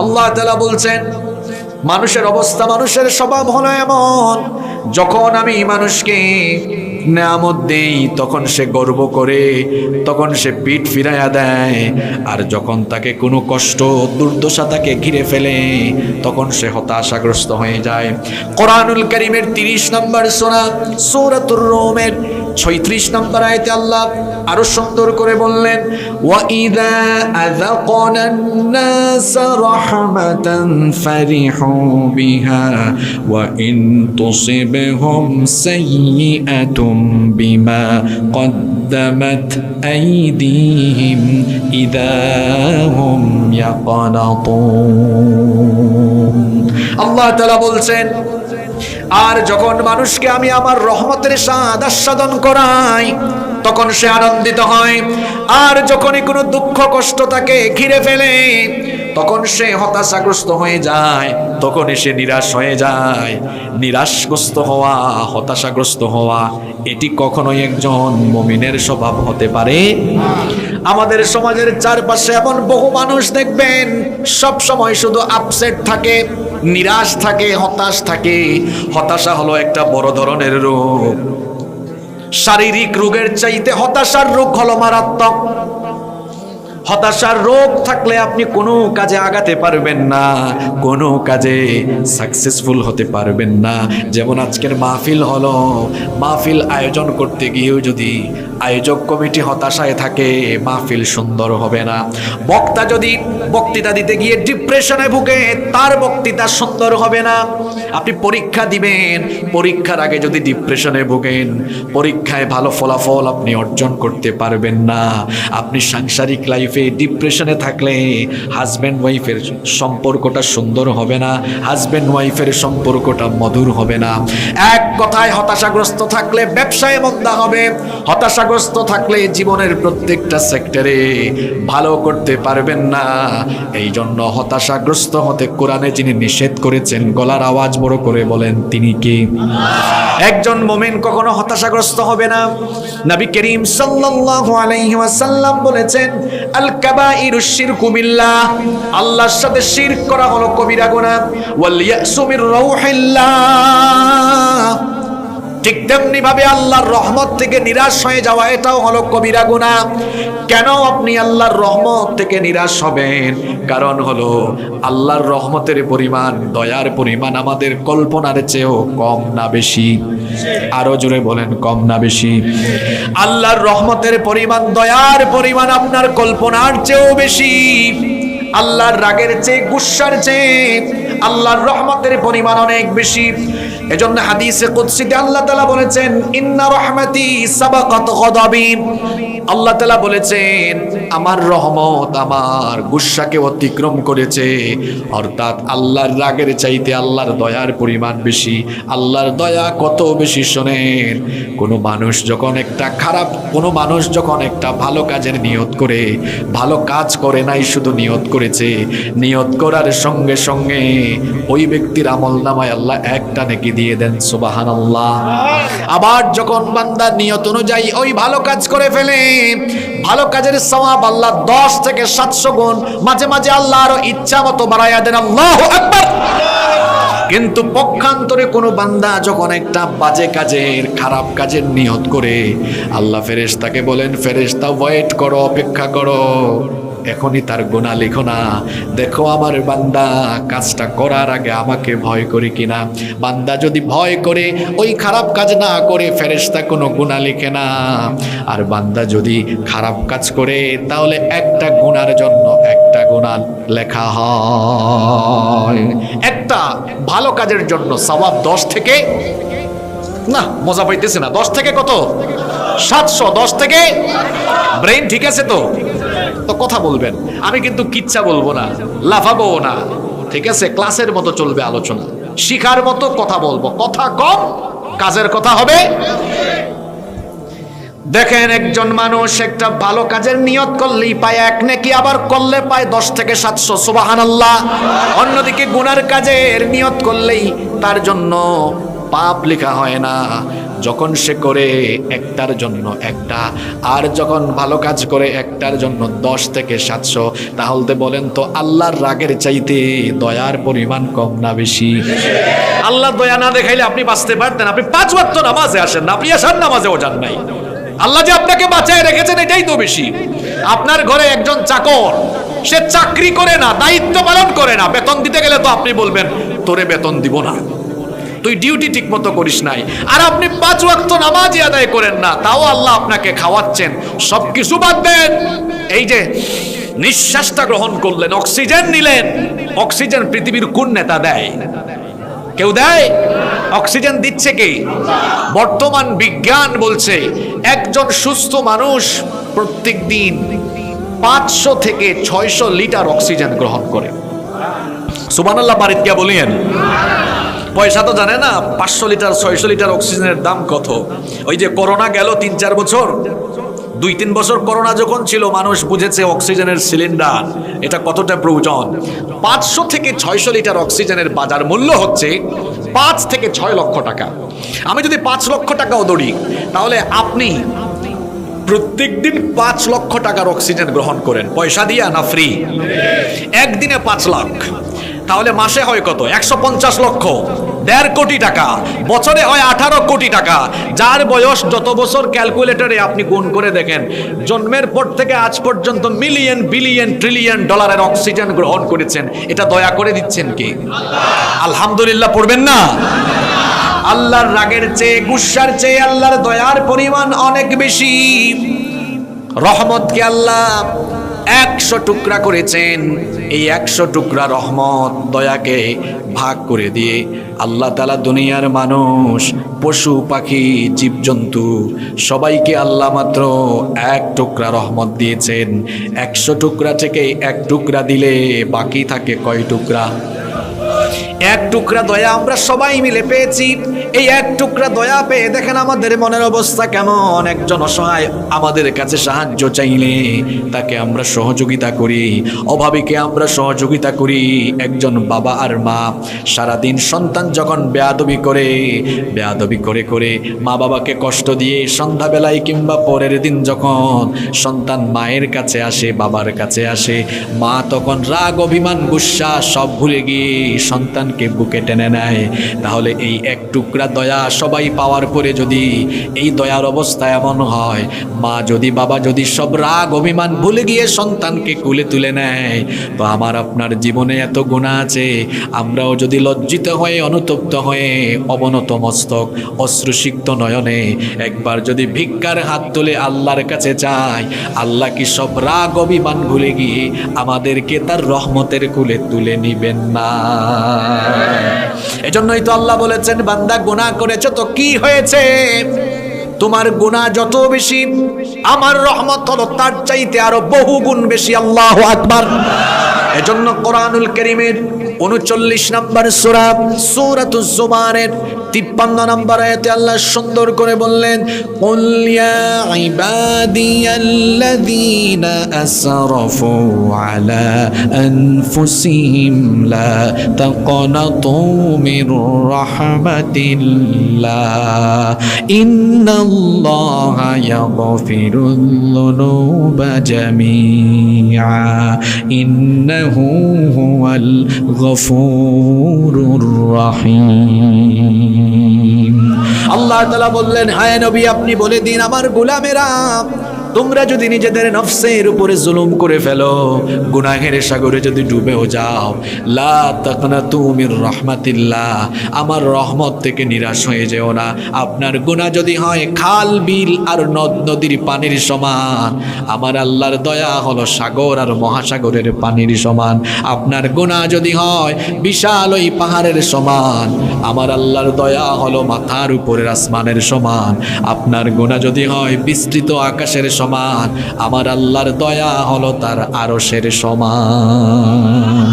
আল্লাহ তালা বলছেন, মানুষের অবস্থা, মানুষের স্বভাব হলো এমন, যখন আমি মানুষকে নেয়ামত দেই, তখন সে গর্ব করে, তখন সে পিঠ ফিরাইয়া দেয়, আর যখন তাকে কোনো কষ্ট, দুর্দশা তাকে ঘিরে ফেলে, তখন সে হতাশাগ্রস্ত হয়ে যায়। কোরআনুল করিমের তিরিশ নম্বর সোনা সৌরাতুর রোমের ছয়ত্রিশ নম্বর আয়তে আল্লাহ আরও সুন্দর করে বললেন ওয়াইদা আযাকনা الناس رحمة فرحوا بها وإن تصبهم سيئة بما قدمت أيديهم إذا هم يقنطون الله تعالى বলছেন আর যখন মানুষকে আমি আমার রহমতের স্বাদ আস্বাদন করাই, তখন সে আনন্দিত হয়। আর যখনই কোনো দুঃখ কষ্ট তাকে ঘিরে ফেলে, তখন সে হতাশাগ্রস্ত হয়ে যায়, তখনই সে নিরাশ হয়ে যায়। নিরাশগ্রস্ত হওয়া, হতাশাগ্রস্ত হওয়া, এটি কখনোই একজন মমিনের স্বভাব হতে পারে। আমাদের সমাজের চারপাশে এমন বহু মানুষ দেখবেন সব সময় শুধু আপসেট থাকে। নিরাশ থাকে, হতাশ থাকে। হতাশা হলো একটা বড় ধরনের রোগ। শারীরিক রোগের চাইতে হতাশার রোগ হলো মারাত্মক। হতাশার রোগ থাকলে আপনি কোনো কাজে আগাতে পারবেন না, কোনো কাজে সাকসেসফুল হতে পারবেন না। যেমন আজকের মাহফিল হলো, মাহফিল আয়োজন করতে গিয়েও যদি আয়োজক কমিটি হতাশায় থাকে, মাহফিল সুন্দর হবে না। বক্তা যদি বক্তৃতা দিতে গিয়ে ডিপ্রেশনে ভুগে, তার বক্তৃতা সুন্দর হবে না। আপনি পরীক্ষা দিবেন, পরীক্ষার আগে যদি ডিপ্রেশনে ভুগেন, পরীক্ষায় ভালো ফলাফল আপনি অর্জন করতে পারবেন না। আপনি সাংসারিক লাইফে ডিপ্রেশনে থাকলে হাজব্যান্ড ওয়াইফের সম্পর্কটা সুন্দর হবে না হাজব্যান্ড ওয়াইফের সম্পর্কটা মধুর হবে না। এক কথায় হতাশাগ্রস্ত থাকলে ব্যবসায় মন্দা হবে, হতাশাগ্রস্ত থাকলে জীবনের প্রত্যেকটা সেক্টরে ভালো করতে পারবেন না। এই জন্য হতাশাগ্রস্ত হতে কোরআনে যিনি নিষেধ করেছেন, গলার আওয়াজ বড় করে বলেন, তিনি কি? একজন মোমেন কখনো হতাশাগ্রস্ত হবে না। নবী করিম সাল্লাল্লাহু আলাইহি ওয়াসাল্লাম বলেছেন আল কাবাইরুশ শিরকু বিল্লাহ আল্লাহর সাথে শিরক করা হলো কবিরা গুনাহ ওয়াল ইয়াসু মির ঠিক তেমনি ভাবে আল্লাহর রহমত থেকে নিরাশ হয়ে যাওয়া, এটাও হলো কবিরা গুনাহ। কেন আপনি আল্লাহর রহমত থেকে নিরাশ হবেন? কারণ হলো আল্লাহর রহমতের পরিমাণ, দয়ার পরিমাণ আমাদের কল্পনার চেয়েও কম না বেশি। আরও জোরে বলেন, কম না বেশি। আল্লাহর রহমতের পরিমাণ, দয়ার পরিমাণ আপনার কল্পনার চেয়েও বেশি। আল্লাহর রাগের চেয়ে, গুসার চেয়ে আল্লাহর রহমতের পরিমাণ অনেক বেশি। এজন্য হাদিসে কুদসিতে আল্লাহ তাআলা বলেছেন, ইন্না রহমাতি সাবাকাত গদাবি। আল্লাহ তাআলা বলেছেন আমার রহমত আমার গুসাকে অতিক্রম করেছে। অর্থাৎ আল্লাহর রাগের চাইতে আল্লাহর দয়ার পরিমাণ বেশি। আল্লাহর দয়া কত বেশি শোনেন? কোনো মানুষ যখন একটা খারাপ, কোনো মানুষ যখন একটা ভালো কাজের নিয়ত করে, ভালো কাজ করে নাই, শুধু নিয়ত করেছে। নিয়ত করার সঙ্গে সঙ্গে ওই ব্যক্তির আমল নামায় আল্লাহ একটা নেকি দিয়ে দেন সুবাহান আল্লাহ আবার যখন বান্দার নিয়ত অনুযায়ী ওই ভালো কাজ করে ফেলে, ভালো কাজের সওয়াব আল্লাহ দশ থেকে সাতশো গুণ। মাঝে মাঝে আল্লাহ আরও ইচ্ছা মতো বাড়াইয়া দেন, আল্লাহ কিন্তু পক্ষান্তরে কোনো বান্দা যখন একটা বাজে কাজের, খারাপ কাজের নিয়ত করে, আল্লাহ ফেরেশতাকে বলেন ফেরেশতা ওয়েট করো, অপেক্ষা করো। এখনই তার গোনা লিখো না। দেখো আমার বান্দা, কাজটা করার আগে আমাকে ভয় করে কিনা। বান্দা যদি ভয় করে, ওই খারাপ কাজ না করে ফেরেশতা কোনো গুণা লিখে না। আর বান্দা যদি খারাপ কাজ করে, তাহলে একটা গুণার জন্য একটা গুণা লেখা হয়। একটা ভালো কাজের জন্য সবাব দশ থেকে, না, মজা পাইতেছে না। দশ থেকে কত? সাতশো, দশ থেকে? ব্রেন ঠিক আছে তো? তো কথা বলবেন। আমি কিন্তু কিচ্ছা বলব না লাফাবো না। ঠিক আছে? ক্লাসের মতো চলবে আলোচনা। শিখার মতো কথা বলব। কথা কম, কাজের কথা হবে। দেখেন একজন মানুষ একটা ভালো কাজের নিয়ত করলেই পায় এক নাকি, আবার করলে পায় দশ থেকে সাতশো। সুবাহান আল্লাহ অন্যদিকে গুনার কাজের নিয়ত করলেই তার জন্য পাপ লেখা হয় না। যখন সে করে একটার জন্য একটা, আর যখন ভালো কাজ করে একটার জন্য দশ থেকে সাতশো, তাহলে বলেন তো আল্লাহর রাগের চাইতে দয়ার পরিমাণ কম না বেশি? আল্লাহ দয়া না দেখাইলে আপনি বাঁচতে পারতেন। আপনি পাঁচ ওয়াক্ত নামাজে আসেন না, আপনি আসার নামাজেও যান নাই। আল্লাহ যে আপনাকে বাঁচায় রেখেছেন, এটাই তো বেশি। আপনার ঘরে একজন চাকর, সে চাকরি করে না, দায়িত্ব পালন করে না, বেতন দিতে গেলে তো আপনি বলবেন, তোরে বেতন দিব না। তুই ডিউটি ঠিক মতো করিস নাই। আর আপনি পাঁচ ওয়াক্ত নামাজই আদায় করেন না, তাও আল্লাহ আপনাকে খাওয়াচ্ছেন। সব কিছু বাদ দেন। এই যে নিঃশ্বাসটা গ্রহণ করলেন, অক্সিজেন নিলেন, অক্সিজেন পৃথিবীর কোন নেতা দেয়? কেউ দেয়? অক্সিজেন দিচ্ছে কে? বর্তমান বিজ্ঞান বলছে, একজন সুস্থ মানুষ প্রত্যেক দিন পাঁচশো থেকে ছয়শো লিটার অক্সিজেন গ্রহণ করে। সুবানাল্লাহ বাড়িতে বলিয়েন। পয়সা তো জানে না, পাঁচশো লিটার, ছয়শো লিটার অক্সিজেনের দাম কত? ওই যে করোনা গেল তিন, চার বছর। দুই, তিন বছর করোনা যখন ছিল, মানুষ বুঝেছে অক্সিজেনের সিলিন্ডার, এটা কতটা প্রয়োজন। পাঁচশো থেকে ছয়শো লিটার অক্সিজেনের বাজার মূল্য হচ্ছে পাঁচ থেকে ছয় লক্ষ টাকা। আমি যদি পাঁচ লক্ষ টাকাও দৌড়ি, তাহলে আপনি প্রত্যেক দিন পাঁচ লক্ষ টাকার অক্সিজেন গ্রহণ করেন। পয়সা দিয়া না ফ্রি? একদিনে পাঁচ লাখ। তাহলে মাসে হয় কত? একশো পঞ্চাশ লক্ষ। দেড় কোটি টাকা। বছরে হয় আঠারো কোটি টাকা। যার বয়স যত বছর ক্যালকুলেটরে আপনি গুণ করে দেখেন, জন্মের পর থেকে আজ পর্যন্ত মিলিয়ন, বিলিয়ন, ট্রিলিয়ন ডলারের অক্সিজেন গ্রহণ করেছেন। এটা দয়া করে দিচ্ছেন কি? আলহামদুলিল্লাহ পড়বেন না? আল্লাহর রাগের চেয়ে, গুসার চেয়ে আল্লাহর দয়ার পরিমাণ অনেক বেশি। রহমতকে আল্লাহ? একশো টুকরা করেছেন। এই একশো টুকরা রহমত দয়াকে ভাগ করে দিয়ে আল্লাহ তালা দুনিয়ার মানুষ, পশু, পাখি, জীবজন্তু সবাইকে আল্লাহ মাত্র এক টুকরা রহমত দিয়েছেন। একশো টুকরা থেকে এক টুকরা দিলে বাকি থাকে কয় টুকরা? এক টুকরা দয়া আমরা সবাই মিলে পেয়েছি। এই এক টুকরা দয়া পেয়ে দেখেন আমাদের মনের অবস্থা কেমন। একজন অসহায় আমাদের কাছে সাহায্য চাইলে তাকে আমরা সহযোগিতা করি, অভাবীকে আমরা সহযোগিতা করি। একজন বাবা আর মা সারাদিন সন্তান যখন বেয়াদবি করে বেয়াদবি করে করে মা বাবাকে কষ্ট দিয়ে সন্ধ্যাবেলায় কিংবা পরের দিন যখন সন্তান মায়ের কাছে আসে, বাবার কাছে আসে, মা তখন রাগ, অভিমান, গুসা সব ভুলে গিয়ে সন্তানকে বুকে টেনে নেয়। তাহলে এই এক টুকরা দয়া সবাই পাওয়ার পরে যদি এই দয়ার অবস্থা এমন হয়, মা যদি, বাবা যদি সব রাগ, অভিমান ভুলে গিয়ে সন্তানকে কুলে তুলে নেয়, তো আমার আপনার জীবনে এত গুণা আছে। আমরাও যদি লজ্জিত হয়ে, অনুতপ্ত হয়ে, অবনত মস্তক, অশ্রুসিক্ত নয়নে একবার যদি ভিক্ষার হাত তুলে আল্লাহর কাছে চাই, আল্লাহ কি সব রাগ, অভিমান ভুলে গিয়ে আমাদেরকে তার রহমতের কুলে তুলে নিবেন না? এজন্যই তো আল্লাহ বলেছেন, বান্দা গুনাহ করেছে তো কি হয়েছে? তোমার গুনাহ যত বেশি, আমার রহমত হলো তার চাইতে আরও বহু গুণ বেশি, আল্লাহ আকবার। এজন্য কোরআনুল করিমের উনচল্লিশ নম্বর সুরা সুরাত জুমানের তিপ্পান্ন নাম্বার আয়তে আল্লাহ সুন্দর করে বললেন কুলিয়া আলা হুয়াল আল্লাহ বললেন হায় নবী আপনি বলে দিন আমার গুলামেরা। তোমরা যদি নিজেদের নফসের উপরে জুলুম করে ফেলো, গুনাহের সাগরে যদি ডুবেও যাও, লা তাকনা তুমির রহমাতিল্লাহ, আমার রহমত থেকে নিরাশ হয়ে যেও না। আপনার গুনাহ যদি হয় খাল, বিল আর নদ নদীর পানির সমান। আমার আল্লাহর দয়া হলো সাগর আর মহাসাগরের পানির সমান। আপনার গুনাহ যদি হয় বিশাল ওই পাহাড়ের সমান। আমার আল্লাহর দয়া হলো মাথার উপরের আসমানের সমান। আপনার গুনাহ যদি হয় বিস্তৃত আকাশের সমান। আমার আল্লাহর দয়া হলো তার আরশের সমান।